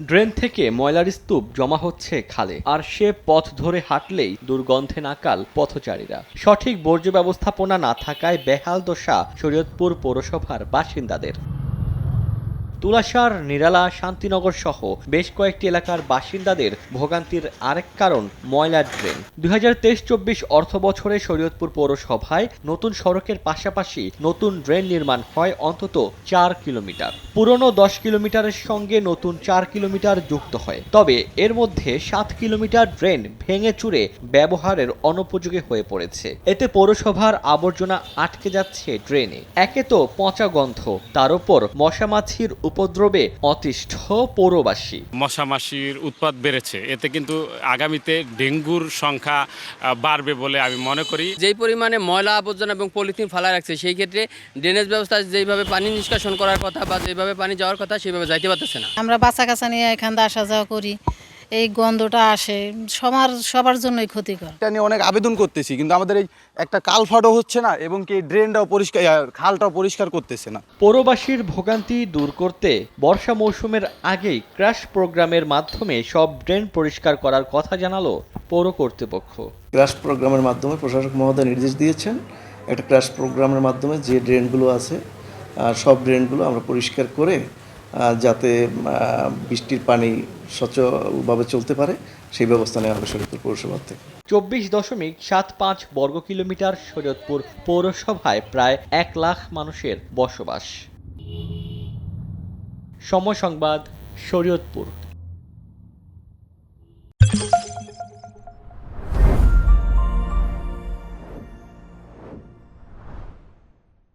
Drain থেকে ময়লার স্তূপ জমা হচ্ছে খালে, আর সে পথ ধরে হাঁটলেই দুর্গন্ধে নাকাল পথচারীরা। সঠিক বর্জ্য ব্যবস্থাপনা না থাকায় বেহাল দশা শরীয়তপুর পৌরসভার বাসিন্দাদের। তুলাসার নিরালা, শান্তিনগর সহ বেশ কয়েকটি এলাকার বাসিন্দাদের ভোগান্তির আরেক কারণ ময়লার ড্রেন। দুই হাজার তেইশ, চব্বিশ অর্থ বছরে শরীয়তপুর পৌরসভায় নতুন সড়কের পাশাপাশি নতুন ড্রেন নির্মাণ হয় অন্তত চার কিলোমিটার। পুরনো দশ কিলোমিটারের সঙ্গে নতুন চার কিলোমিটার যুক্ত হয়। তবে এর মধ্যে সাত কিলোমিটার ড্রেন ভেঙে চুরে ব্যবহারের অনুপযোগী হয়ে পড়েছে। এতে পৌরসভার আবর্জনা আটকে যাচ্ছে ড্রেনে। একে তো পচা গন্ধ, তার উপর মশামাছির উপদ্রবে অতিষ্ঠ পৌরবাসী। মশামাসির উৎপাদ বেড়েছে। এতে কিন্তু আগামীতে ডেঙ্গুর সংখ্যা বাড়বে বলে আমি মনে করি। যেই পরিমাণে ময়লা আবর্জনা এবং পলিথিন ফেলা রাখছে সেই ক্ষেত্রে ড্রেনেজ ব্যবস্থা যেইভাবে পানি নিষ্কাশন করার কথা বা যেভাবে পানি যাওয়ার কথা সেইভাবে যাইতে পারতেছে না। আমরা বাচ্চা কাছা নিয়ে এখান থেকে আসা যাওয়া করি। এই গন্ধটা আসে সবার সবার জন্যই ক্ষতিকর। এটা নিয়ে অনেক আবেদন করতেছি কিন্তু আমাদের এই একটা কালফাটও হচ্ছে না এবং কি ড্রেনটাও পরিষ্কার খালটাও পরিষ্কার করতেছে না। পৌরবাসীর ভোগান্তি দূর করতে বর্ষা মৌসুমের আগেই ক্র্যাশ প্রোগ্রামের মাধ্যমে সব ড্রেন পরিষ্কার করার কথা জানালো পৌর কর্তৃপক্ষ। ক্রাশ প্রোগ্রামের মাধ্যমে প্রশাসক মহোদয় নির্দেশ দিয়েছেন একটা ক্রাশ প্রোগ্রামের মাধ্যমে যে ড্রেনগুলো আছে সব ড্রেনগুলো আমরা পরিষ্কার করে যাতে বৃষ্টির পানি স্বচ্ছভাবে চলতে পারে, সেই ব্যবস্থা নেওয়া হবে শরীয়তপুর পৌরসভা থেকে। চব্বিশ দশমিক সাত পাঁচ বর্গ কিলোমিটার শরীয়তপুর পৌরসভায় প্রায় এক লাখ মানুষের বসবাস। সময় সংবাদ, শরীয়তপুর।